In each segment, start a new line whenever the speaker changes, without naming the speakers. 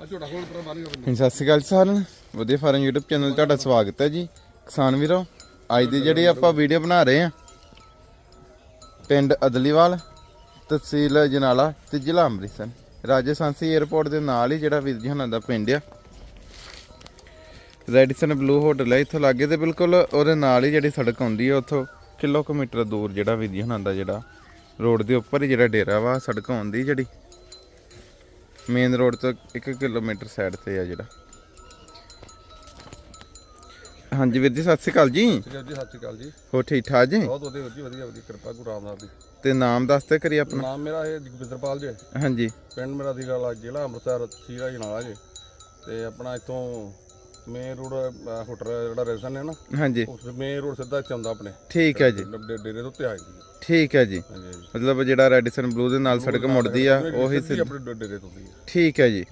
ਸਤਿ ਸ਼੍ਰੀ ਅਕਾਲ ਜੀ ਸਾਰਿਆਂ ਨੂੰ। ਵਧੀਆ ਫਾਰਮ YouTube ਚੈਨਲ ਤੁਹਾਡਾ ਸਵਾਗਤ ਹੈ ਜੀ। ਕਿਸਾਨ ਵੀਰੋ, ਅੱਜ ਦੀ ਜਿਹੜੀ ਆਪਾਂ ਵੀਡੀਓ ਬਣਾ ਰਹੇ ਹਾਂ, ਪਿੰਡ ਅਦਲੀਵਾਲ, ਤਹਿਸੀਲ ਜਨਾਲਾ ਤੇ ਜ਼ਿਲ੍ਹਾ ਅੰਮ੍ਰਿਤਸਰ। ਰਾਜਸਥਾਨੀ 에ਅਰਪੋਰਟ ਦੇ ਨਾਲ ਹੀ ਜਿਹੜਾ ਵੀਰ ਜੀ ਦਾ ਪਿੰਡ ਆ। ਰੈਡੀਸਨ ਬਲੂ ਹੋਟਲ ਹੈ ਇੱਥੋਂ ਲਾਗੇ ਤੇ ਬਿਲਕੁਲ ਉਹਦੇ ਨਾਲ ਹੀ ਜਿਹੜੀ ਸੜਕ ਆਉਂਦੀ ਹੈ ਉੱਥੋਂ ਕਿਲੋਮੀਟਰ ਦੂਰ ਜਿਹੜਾ ਵੀਰ ਜੀ ਦਾ ਜਿਹੜਾ ਰੋਡ ਦੇ ਉੱਪਰ ਹੀ ਜਿਹੜਾ ਡੇਰਾ ਵਾ, ਸੜਕ ਆਉਂਦੀ ਜਿਹੜੀ। ਮੇਨ ਰੋਡ ਤੋਂ 1 ਕਿਲੋਮੀਟਰ ਸਾਈਡ ਤੇ ਆ ਜਿਹੜਾ। ਹਾਂਜੀ ਵੀਰ ਜੀ ਸਤਿ ਸ਼੍ਰੀ ਅਕਾਲ ਜੀ।
ਹੈ ਜੀ ਸਤਿ ਸ਼੍ਰੀ ਅਕਾਲ ਜੀ।
ਹੋ ਠੀਕ ਠਾਕ ਜੀ?
ਬਹੁਤ ਵਧੀਆ ਵਧੀਆ ਵਧੀਆ ਵਧੀਆ ਕਿਰਪਾ ਗੁਰੂ ਰਾਮਦਾਸ ਦੀ।
ਤੇ ਨਾਮ ਦੱਸਦੇ ਕਰੀ ਆਪਣਾ।
ਨਾਮ ਮੇਰਾ ਇਹ ਜਗਵਿੰਦਰਪਾਲ ਜੀ
ਹਾਂਜੀ।
ਪਿੰਡ ਮੇਰਾ ਦੀ ਗੱਲ ਜ਼ਿਲ੍ਹਾ ਅੰਮ੍ਰਿਤਸਰ ਸੀਰਾ ਜਨਾਲਾ ਜੀ। ਤੇ ਆਪਣਾ ਇੱਥੋਂ ਮੇਨ ਰੋਡ ਹੋਟਲ ਜਿਹੜਾ ਰੈਜ਼ਨ ਹੈ ਨਾ
ਹਾਂਜੀ।
ਉਸ ਮੇਨ ਰੋਡ ਸਿੱਧਾ ਆਉਂਦਾ ਆਪਣੇ।
ਠੀਕ ਹੈ ਜੀ।
ਡੇਰੇ ਉੱਤੇ ਆ ਜੀ
ਠੀਕ ਹੈ ਜੀ। ਮਤਲਬ ਜਿਹੜਾ ਰੈਡੀਸਨ ਬਲੂ ਦੇ ਨਾਲ ਸੜਕ ਮੁੜਦੀ ਆ ਉਹੀ
ਸਿੱਧੀ ਆਪਣੇ ਡੇਰੇ ਤੋਂ ਦੀ
ਠੀਕ ਹੈ ਜੀ।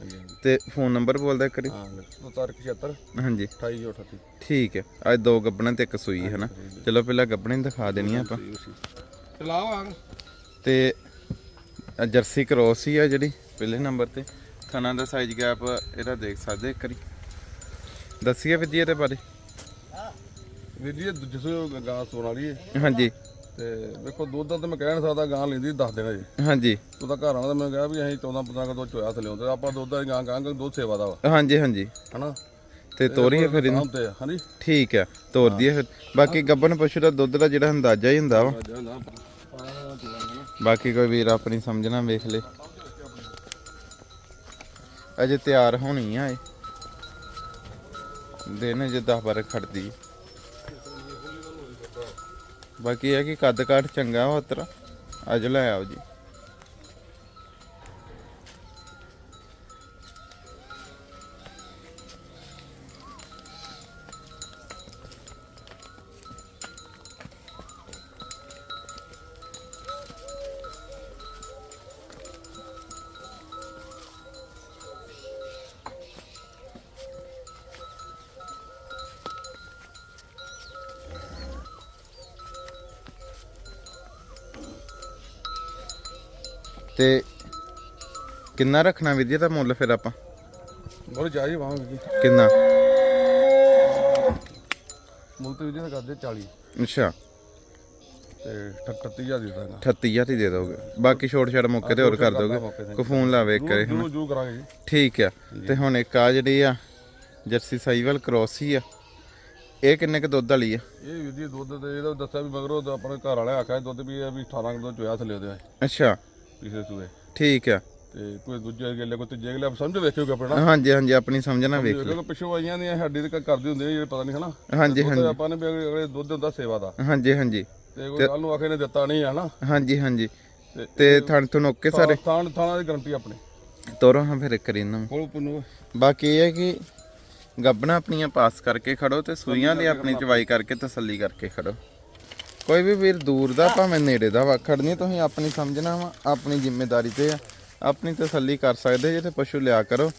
ਤੇ ਫੋਨ ਨੰਬਰ ਬੋਲਦਾ ਕਰੀ
ਹਾਂ 7776
ਹਾਂਜੀ।
2838
ਠੀਕ ਹੈ। ਅੱਜ ਦੋ ਗੱਬਣਾ ਤੇ ਇੱਕ ਸੂਈ ਹੈ ਨਾ। ਚਲੋ ਪਹਿਲਾਂ ਗੱਬਣੇ ਦਿਖਾ ਦੇਣੀ ਆ ਆਪਾਂ।
ਚਲਾਓ ਆ।
ਤੇ ਜਰਸੀ ਕ੍ਰੋਸ ਹੀ ਆ ਜਿਹੜੀ ਪਹਿਲੇ ਨੰਬਰ ਤੇ। ਥਣਾ ਦਾ ਸਾਈਜ਼ ਗੈਪ ਇਹਦਾ ਦੇਖ ਸਕਦੇ ਇੱਕ ਵਾਰੀ। ਦੱਸੀਏ ਫਿਰ ਜੀ ਇਹਦੇ ਬਾਰੇ।
ਵੀਰ ਜੀ ਇਹ ਦੂਜੀ ਸੋ ਗਾਂ ਸੋਣ ਵਾਲੀ ਹੈ
ਹਾਂਜੀ।
ਤੇ ਵੇਖੋ ਦੁੱਧ ਤਾਂ ਮੈਂ ਕਹਿ ਨਹੀਂ ਸਕਦਾ ਗਾਂ ਲੈਂਦੀ ਦੱਸ ਦੇਣਾ ਜੀ।
ਹਾਂਜੀ।
ਉਹਦਾ ਘਰ ਵਾਲਾ ਤਾਂ ਮੈਂ ਕਿਹਾ ਵੀ ਅਸੀਂ 14 15 ਕਿਲੋ ਚੋਇਆ ਥਲੇ ਹੁੰਦੇ ਆਪਾਂ ਦੁੱਧ ਦਾ ਗਾਂ ਗਾਂ ਦੁੱਧ ਸੇਵਾ ਦਾ ਵਾ।
ਹਾਂਜੀ ਹਾਂਜੀ।
ਹਨਾ?
ਤੇ ਤੋਰੀਏ ਫਿਰ ਇਹਨੂੰ।
ਹੁੰਦੇ ਆ ਹਾਂਜੀ।
ਠੀਕ ਹੈ ਤੋਰ ਦਈਏ ਫਿਰ। ਬਾਕੀ ਗੱਬਣ ਪਸ਼ੂ ਦਾ ਦੁੱਧ ਦਾ ਜਿਹੜਾ ਅੰਦਾਜ਼ਾ ਹੀ ਹੁੰਦਾ ਵਾ। ਬਾਕੀ ਕੋਈ ਵੀਰ ਆਪਣੀ ਸਮਝਣਾ ਵੇਖ ਲੇ। ਅਜੇ ਤਿਆਰ ਹੋਣੀ ਆ ਇਹ। ਦਿਨ ਜੇ 10 ਬਾਰ ਖੜਦੀ। ਬਾਕੀ ਇਹ ਕਿ ਕੱਦ ਕਾਠ ਚੰਗਾ ਵਾ ਉਤਰਾ। ਅੱਜ ਲੈ ਆਓ ਜੀ। ਤੇ ਕਿੰਨਾ ਰੱਖਣਾ ਵਿਦਿਆ ਦਾ ਮੁੱਲ ਫਿਰ ਆਪਾਂ?
ਬਹੁਤ ਜਾਈ ਵਾਂ ਜੀ।
ਕਿੰਨਾ?
ਮੁੱਲ ਤੇ ਇਹਦੇ ਕਰਦੇ 40
ਅੱਛਾ।
ਤੇ 38000 ਦੇ ਦਾਂਗਾ
38000 ਹੀ ਦੇ ਦੋਗੇ। ਬਾਕੀ ਛੋਟ ਛਾਟ ਮੌਕੇ ਤੇ ਹੋਰ ਕਰ ਦੋਗੇ। ਕੋ ਫੋਨ ਲਾਵੇ ਇੱਕ ਕਰੇ
ਜੂ ਜੂ ਕਰਾਂਗੇ ਜੀ।
ਠੀਕ ਆ। ਤੇ ਹੁਣ ਇੱਕ ਆ ਜਿਹੜੀ ਆ ਜਰਸੀ ਸਾਈਵਲ ਕ੍ਰੋਸ ਹੀ ਆ। ਇਹ ਕਿੰਨੇ ਕ ਦੁੱਧ ਵਾਲੀ ਆ?
ਇਹ ਵੀਰ ਜੀ ਦੁੱਧ ਤੇ ਇਹਦਾ ਦੱਸਿਆ ਵੀ ਮਗਰੋਂ ਆਪਣੇ ਘਰ ਵਾਲੇ ਆਖਿਆ ਦੁੱਧ ਵੀ ਇਹ ਵੀ 18 ਕਿਲੋ ਚੋਇਆ ਥਲੇ ਉਹਦੇ
ਅੱਛਾ।
ਪਿਛਲੇ ਸੂਏ।
ਠੀਕ ਆ।
ਤੇ ਕੋਈ ਦੂਜੇ ਗੇਲੇ ਕੋਈ ਤੀਜੇ ਗੇਲੇ ਸਮਝ ਵੇਖਿਓ ਆਪਣਾ।
ਹਾਂਜੀ ਹਾਂਜੀ ਆਪਣੀ ਸਮਝਣਾ ਵੇਖ ਲਓ
ਪਿੱਛੋਂ ਆਈਆਂ ਦੀਆਂ ਹੱਡੀ ਤੇ ਕਰਦੀ ਹੁੰਦੀ ਜਿਹੜੇ ਪਤਾ ਨਹੀਂ ਹਨਾ।
ਹਾਂਜੀ ਹਾਂਜੀ।
ਆਪਾਂ ਨੇ ਵੀ ਅਗਲੇ ਦੁੱਧ ਹੁੰਦਾ ਸੇਵਾ ਦਾ।
ਹਾਂਜੀ ਹਾਂਜੀ।
ਤੇ ਕੋਈ ਕੱਲ ਨੂੰ ਆਖੇ ਨੇ ਦਿੱਤਾ ਨਹੀਂ ਹਨਾ।
ਹਾਂਜੀ ਹਾਂਜੀ।
ਤੇ
ਤੇ ਥਣ ਤੋਂ ਓਕੇ ਸਾਰੇ?
ਥਾਂ ਥਾਣਾ ਦੀ ਗਰੰਟੀ ਆਪਣੀ।
ਤੋਰੋ ਹਾਂ ਫਿਰ ਕਰੀ ਇਹਨਾਂ ਨੂੰ।
ਕੋਲ ਪੁੰਨੂ।
ਬਾਕੀ ਇਹ ਹੈ ਕਿ ਗੱਬਣਾ ਆਪਣੀਆਂ ਪਾਸ ਕਰਕੇ ਖੜੋ ਤੇ ਸੂਈਆਂ ਦੀ ਆਪਣੀ ਚਵਾਈ ਕਰਕੇ ਤਸੱਲੀ ਕਰਕੇ ਖੜੋ। ਕੋਈ ਵੀ ਵੀਰ ਦੂਰ ਦਾ ਭਾਵੇਂ ਨੇੜੇ ਦਾ ਵਾਖੜ ਨਹੀਂ ਤੁਸੀਂ ਆਪਣੀ ਸਮਝਣਾ ਵਾ ਆਪਣੀ ਜ਼ਿੰਮੇਵਾਰੀ ਤੇ ਆ। ਆਪਣੀ ਤਸੱਲੀ ਕਰ ਸਕਦੇ ਜੇ ਤੇ ਪਸ਼ੂ ਲਿਆ ਕਰੋ।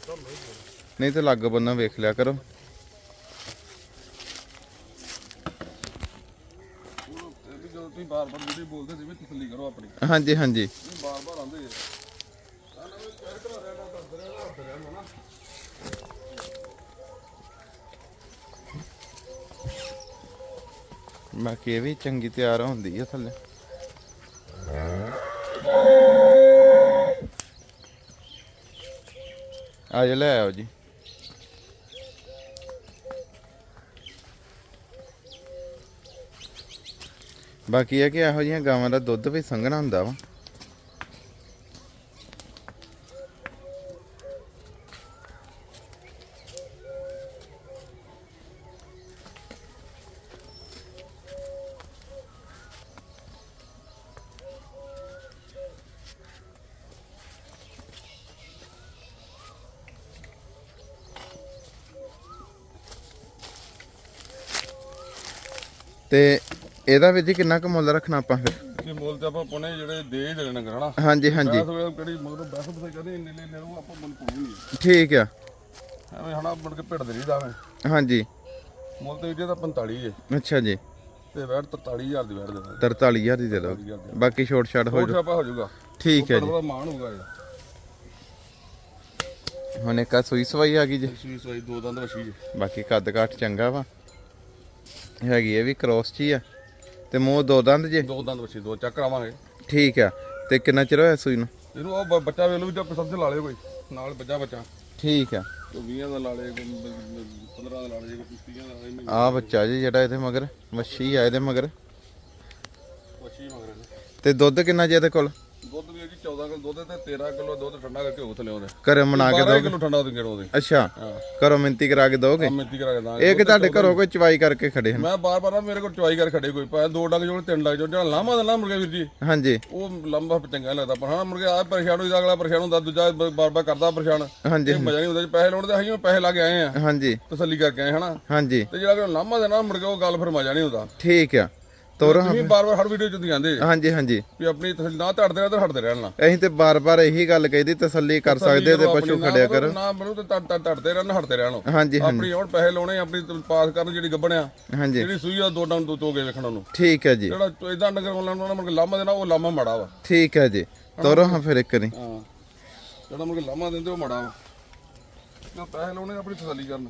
ਨਹੀਂ ਤੇ ਲੱਗ ਬੰਨਾ ਵੇਖ ਲਿਆ ਕਰੋ।
ਇਹ ਵੀ ਜਦੋਂ ਤੁਸੀਂ ਬਾਰ-ਬਾਰ ਵੀਡੀਓ ਬੋਲਦੇ ਸੀ ਵੀ ਤਸੱਲੀ ਕਰੋ ਆਪਣੀ।
ਹਾਂਜੀ ਹਾਂਜੀ।
ਤੁਸੀਂ ਬਾਰ-ਬਾਰ ਆਉਂਦੇ ਜੇ ਸਾਨੂੰ ਵੀ ਕੈਰੇਕਟਰ ਰਹਿਣਾ ਦੱਸਦੇ ਰਹਿਣਾ ਹੱਥ ਰਹਿਣਾ ਨਾ
ਬਾਕੀ ਇਹ ਵੀ ਚੰਗੀ ਤਿਆਰ ਹੁੰਦੀ ਆ ਥੱਲੇ। ਆ ਜਾ ਲੈ ਆਓ ਜੀ। ਬਾਕੀ ਇਹ ਕਿ ਇਹੋ ਜਿਹੀਆਂ ਗਾਵਾਂ ਦਾ ਦੁੱਧ ਵੀ ਸੰਘਣਾ ਹੁੰਦਾ ਵਾ। ਤੇ ਇਹਦਾ ਵੀ ਜੀ ਕਿੰਨਾ ਕੁ ਮੁੱਲ ਰੱਖਣਾ ਆਪਾਂ ਫਿਰ?
ਕਿ ਮੁੱਲ ਤੇ ਆਪਾਂ ਪੁਣੇ ਜਿਹੜੇ ਦੇ ਹੀ ਦੇਣੇ ਨਗਰ ਹਨਾ?
ਹਾਂਜੀ ਹਾਂਜੀ।
ਬਹਿਸ ਵੇਲੇ ਕਿਹੜੀ ਮਗਰੋਂ ਬਹਿਸ ਬਸੇ ਕਰਦੇ ਇੰਨੇ ਲੈ ਲੈਣੂ ਆਪਾਂ ਮੁੱਲ ਪਾਉਣੀ ਨਹੀਂ
ਠੀਕ ਆ।
ਐਵੇਂ ਹਨਾ ਮੁੜ ਕੇ ਭਿੜ ਦੇ ਰਹੀਦਾ ਐਵੇਂ।
ਹਾਂਜੀ।
ਮੁੱਲ ਤੇ ਇਹਦੇ ਤਾਂ 45 ਹੈ
ਅੱਛਾ ਜੀ।
ਤੇ ਵੈਟ 43000 ਦੀ ਵੈਟ ਦੇ ਦਾਂਗੇ।
43000 ਦੀ ਦੇ ਦਿਓ।
43000 ਦੀ।
ਬਾਕੀ ਛੋਟ ਛਾਟ ਹੋ
ਹੋਰ
ਜਾਊ।
ਛਾਪਾ ਹੋ ਜਾਊਗਾ।
ਠੀਕ ਹੈ ਜੀ।
ਉਹਦਾ ਮਾਣ ਹੋਊਗਾ ਇਹਦਾ।
ਹੁਣ ਇੱਕ ਆ ਸੂਈ ਸਵਾਈ ਆ ਗਈ ਜੀ।
ਸੂਈ ਸੂਈ ਦੋ ਦੰਦ ਵਛੀ ਜੀ।
ਬਾਕੀ ਕੱਦ ਕਾਠ ਚੰਗਾ ਵਾ। ਹੈਗੀ ਇਹ ਵੀ ਕ੍ਰੋਸ ਚ ਹੀ ਆ। ਤੇ ਮੂੰਹ ਦੋ ਦੰਦ ਜੇ?
ਦੋ ਦੰਦ ਵਛੀ ਦੋ ਚੱਕ ਕਰਾਵਾਂਗੇ।
ਠੀਕ ਆ। ਤੇ ਕਿੰਨਾ ਚਿਰ ਹੋਇਆ ਸੂਈ ਨੂੰ?
ਇਹਨੂੰ ਉਹ ਬ- ਬੱਚਾ ਵੇਲੂ ਵੀ ਤਾਂ ਪਸੰਦ ਲਾ ਲਿਓ ਕੋਈ। ਨਾਲ ਬੱਚਾ ਬੱਚਾ।
ਠੀਕ ਆ।
ਕੋਈ 20 ਦਾ ਲਾ ਲੇ ਕੋਈ 15 ਦਾ ਲਾ ਲੇ ਕੋਈ 30 ਦਾ ਲਾ ਲੇ
ਆ ਬੱਚਾ ਜੀ ਜਿਹੜਾ ਇਹਦੇ ਮਗਰ ਮੱਛੀ ਆ ਇਹਦੇ ਮਗਰ।
ਵਛੀ ਮਗਰ।
ਤੇ ਦੁੱਧ ਕਿੰਨਾ ਜੀ ਇਹਦੇ ਕੋਲ?
ਦੁੱਧ ਵੀ ਹੈ ਜੀ 14 ਕਿਲੋ ਦੁੱਧ ਤੇ 13 ਕਿਲੋ ਦੁੱਧ ਠੰਡਾ ਕਰਕੇ ਉਹ ਥਲੇ ਆਉਂਦੇ
ਘਰੇ ਬਣਾ ਕੇ
12
ਦੋਗੇ
ਕਿਲੋ ਠੰਡਾ ਦੇ ਕਿਲੋ ਦੇ
ਅੱਛਾ। ਘਰੋਂ ਮਿੰਤੀ ਕਰਾ ਕੇ ਦੋਗੇ
ਮਿੱਤੀ ਕਰਾ ਕੇ ਦਾਂਗੇ।
ਇਹ ਕਿ ਤੁਹਾਡੇ ਘਰੋਂ ਕੋਈ ਚਵਾਈ ਕਰਕੇ ਖੜੇ ਹਨ?
ਮੈਂ ਬਾਰ ਬਾਰ ਮੇਰੇ ਕੋਲ ਚਵਾਈ ਕਰ ਖੜੇ ਕੋਈ ਪਾ ਦੋ ਡੰਗ ਜੋੜ ਤਿੰਨ ਡੰਗ ਜੋੜ ਜਿਹੜਾ ਲਾਮਾ ਦਾ ਨਾ ਮੁਰਗੇ ਵੀਰ ਜੀ।
ਹਾਂਜੀ।
ਉਹ ਲੰਬਾ ਚੰਗਾ ਲੱਗਦਾ ਪਰ ਹਾਂ ਮੁਰਗੇ ਆ ਪਰੇਸ਼ਾਨ ਹੋਈਦਾ ਅਗਲਾ ਪਰੇਸ਼ਾਨ ਹੁੰਦਾ ਦੂਜਾ ਬਾਰ ਬਾਰ ਕਰਦਾ ਪਰੇਸ਼ਾਨ।
ਹਾਂਜੀ
ਇਹ ਮਜ਼ਾ ਨਹੀਂ ਹੁੰਦਾ ਜੀ ਪੈਸੇ ਲਾਉਣ ਦੇ ਅਸੀਂ ਪੈਸੇ ਲਾ ਕੇ ਆਏ ਆ।
ਹਾਂਜੀ।
ਤਸੱਲੀ ਕਰਕੇ ਆਏ ਹਨਾ?
ਹਾਂਜੀ।
ਤੇ ਜਿਹੜਾ ਕਿ ਲਾਮਾ ਦੇਣਾ ਮੁਰਗੇ ਉਹ ਗੱਲ ਫਿਰ ਮਜ਼ਾ ਨਹੀਂ ਹੁੰਦਾ
ਠੀਕ ਆ। ਤੋਰੋ
ਤੁਸੀਂ ਬਾਰ ਬਾਰ ਹਰ ਵੀਡੀਓ ਚ ਆਂਦੇ
ਹਾਂਜੀ ਹਾਂਜੀ।
ਵੀ ਆਪਣੀ ਤਸੱਲੀ ਨਾ ਧੜਦੇ ਰਹਿ ਤਾਂ ਹਟਦੇ ਰਹਿਣਾ
ਅਸੀਂ ਤੇ ਬਾਰ-ਬਾਰ ਇਹੀ ਗੱਲ ਕਹੀਦੀ ਤਸੱਲੀ ਕਰ ਸਕਦੇ ਤੇ ਪਸ਼ੂ ਖੜਿਆ ਕਰੋ।
ਨਾ ਮੈਨੂੰ ਤੇ ਤੜ ਤੜ ਧੜਦੇ ਰਹਿਣ ਹਟਦੇ ਰਹਿਣ।
ਹਾਂਜੀ ਹਾਂਜੀ।
ਆਪਣੀ ਹੁਣ ਪੈਸੇ ਲਾਉਣੇ ਆਪਣੀ ਪਾਸ ਕਰਨ ਜਿਹੜੀ ਗੱਬਣਿਆ
ਹਾਂਜੀ।
ਜਿਹੜੀ ਸੂਈ ਆ ਦੋ ਡੰਗ ਤੋਂ ਤੋਗੇ ਵੇਖਣ ਨੂੰ
ਠੀਕ ਹੈ ਜੀ।
ਜਿਹੜਾ ਇਦਾਂ ਡੰਗਰ ਉਹਨਾਂ ਨੂੰ ਲਾਮਾ ਦੇਣਾ ਉਹ ਲਾਮਾ ਮਾੜਾ ਵਾ।
ਠੀਕ ਹੈ ਜੀ। ਤੋਰੋ ਹਾਂ ਫਿਰ ਇੱਕ ਨਹੀਂ
ਹਾਂ। ਜਿਹੜਾ ਮੁਰਗੇ ਲਾਮਾ ਦਿੰਦੇ ਉਹ ਮਾੜਾ ਵਾ। ਨਾ ਪੈਸੇ ਲਾਉਣੇ ਆਪਣੀ ਤਸੱਲੀ ਕਰਨ।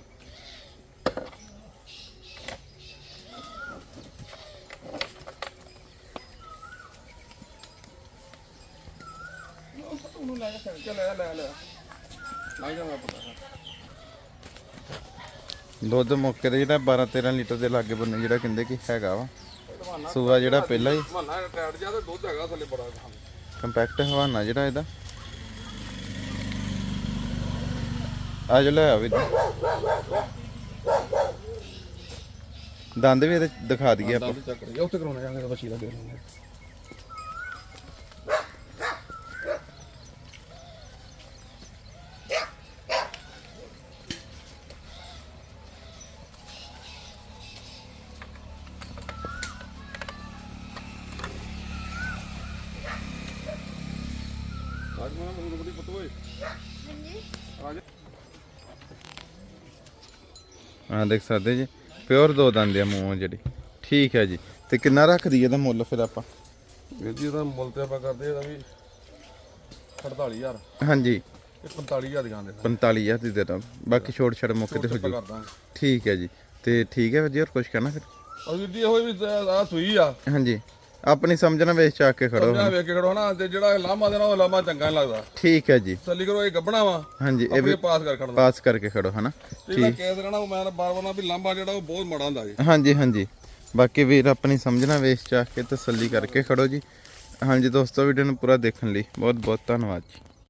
ਉਹਨੂੰ ਲੈ ਜਾ ਚੱਲ ਲੈ ਪਤਾ
ਦੁੱਧ ਮੌਕੇ ਤੇ ਜਿਹੜਾ 12-13 ਲੀਟਰ ਦੇ ਲਾਗੇ ਬੰਨੇ ਜਿਹੜਾ ਕਹਿੰਦੇ ਕਿ ਹੈਗਾ ਵਾ, ਸੂਆ ਜਿਹੜਾ ਪਹਿਲਾਂ ਹੀ
ਮਹੱਲਾ ਟੈਟ ਜਾ ਤੇ ਦੁੱਧ ਹੈਗਾ ਥੱਲੇ ਬੜਾ
ਕੰਪੈਕਟ ਹਵਾਨਾ ਜਿਹੜਾ ਇਹਦਾ। ਆ ਜੋ ਲੈ ਆ ਵੀ ਦੰਦ ਵੀ ਇਹਦੇ ਦਿਖਾ ਦਈਏ ਆਪਾਂ।
ਦੰਦ ਚੱਕ ਉੱਥੇ ਕਰਾਉਣਾ ਜਾਂਗੇ ਤਾਂ ਬੱਚੀ ਦਾ ਫੇਰ
ਹਾਂ ਦੇਖ ਸਕਦੇ ਜੀ ਪਿਓਰ ਦੋ ਦੰਦ ਆ ਮੂੰਹ ਜਿਹੜੀ। ਠੀਕ ਹੈ ਜੀ। ਤੇ ਕਿੰਨਾ ਰੱਖ ਦਈਏ ਇਹਦਾ ਮੁੱਲ ਫਿਰ ਆਪਾਂ?
ਵੀਰ ਜੀ ਇਹਦਾ ਮੁੱਲ ਤੇ ਆਪਾਂ ਕਰਦੇ ਇਹਦਾ ਵੀ 48000
ਹਾਂਜੀ।
ਇਹ 45000 ਦੀ ਗਾਂਦੇ
45000 ਦੀ ਦੇ ਦਾਂ। ਬਾਕੀ ਛੋਟ ਛੜ ਮੌਕੇ ਤੇ ਹੋ ਜੂ। ਠੀਕ ਹੈ ਜੀ। ਤੇ ਠੀਕ ਹੈ ਜੀ ਹੋਰ ਕੁਝ ਕਹਿਣਾ ਫਿਰ?
ਵੀਰ ਜੀ ਇਹੋ ਵੀ ਆ ਸੂਈ ਆ।
ਹਾਂਜੀ। ਆਪਣੀ ਸਮਝਣਾ ਵੇਚ ਚਾ ਕੇ ਖੜੋ
ਸਮਝਾ ਵੇਖ ਕੇ ਖੜੋ ਨਾ ਤੇ ਜਿਹੜਾ ਲਾਮਾ ਦੇਣਾ ਉਹ ਲਾਮਾ ਚੰਗਾ ਨੀ ਲੱਗਦਾ।
ਠੀਕ ਹੈ ਜੀ।
ਤਸੱਲੀ ਕਰੋ ਇਹ ਗੱਬਣਾ ਵਾ।
ਹਾਂਜੀ ਇਹ ਵੀ
ਪਾਸ ਕਰ ਖੜਨਾ।
ਪਾਸ ਕਰਕੇ ਖੜੋ ਹਨਾ।
ਕਹਿ ਦੇਣਾ ਉਹ ਮੈਂ ਬਾਰ ਬਾਰ ਨਾ ਵੀ ਲਾਂਬਾ ਜਿਹੜਾ ਉਹ ਬਹੁਤ ਮਾੜਾ ਹੁੰਦਾ ਜੀ।
ਹਾਂਜੀ ਹਾਂਜੀ। ਬਾਕੀ ਵੀਰ ਆਪਣੀ ਸਮਝਣਾ ਵੇਚ ਚਾ ਕੇ ਤਸੱਲੀ ਕਰਕੇ ਖੜੋ ਜੀ। ਹਾਂਜੀ ਦੋਸਤੋ ਵੀਡੀਓ ਨੂੰ ਪੂਰਾ ਦੇਖਣ ਲਈ ਬਹੁਤ ਬਹੁਤ ਧੰਨਵਾਦ ਜੀ।